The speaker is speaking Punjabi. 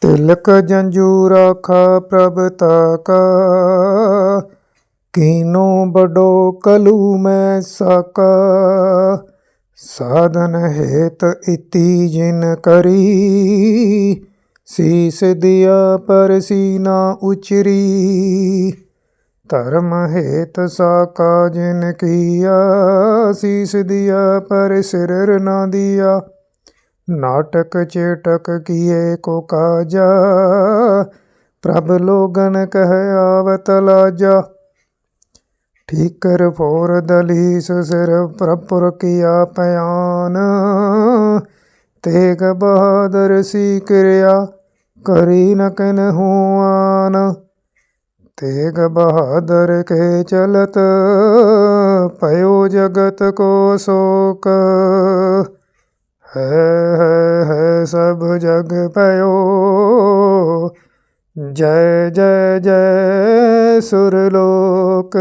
ਤਿਲਕ ਜੰਜੂ ਰਾਖਾ ਪ੍ਰਭ ਤਾਕਾ। ਕੀਨੋ ਬਡੋ ਕਲੂ ਮੈਂ ਸਾਕਾ। ਸਾਧਨ ਹੇਤ ਇਤੀ ਜਿਨ ਕਰੀ। ਸੀਸ ਦਿਆ ਪਰ ਸੀਨਾ ਉਚਰੀ। ਧਰਮ ਹੇਤ ਸਾਕਾ ਜਿਨ ਕੀਆ, ਸੀਸ ਦਿਆ ਪਰ ਸਿਰਰ ਨਾ ਦਿਆ। ਨਾਟਕ ਚੇਟਕ ਕੀਏ ਕੋ ਕਾਜਾ, ਪ੍ਰਭ ਲੋਗਨ ਕਹਿ ਆਵਤ ਲਾਜਾ। ਠੀਕਰ ਫੋਰ ਦਲੀਸ ਸਿਰ ਪ੍ਰਪੁਰ ਕੀਆ ਪਿਆਨ ਤੇਗ ਬਹਾਦਰ ਸੀ ਕਿਰਿਆ ਕਰੀ ਨ ਕਿਨ ਹੁਆਨ। ਤੇਗ ਬਹਾਦਰ ਕੇ ਚਲਤ ਭਇਓ ਜਗਤ ਕੋ ਸੋਕ। ਹੈ ਹੈ ਹੈ ਸਭ ਜਗ ਪਇਓ ਜੈ ਜੈ ਜੈ ਸੁਰਲੋਕ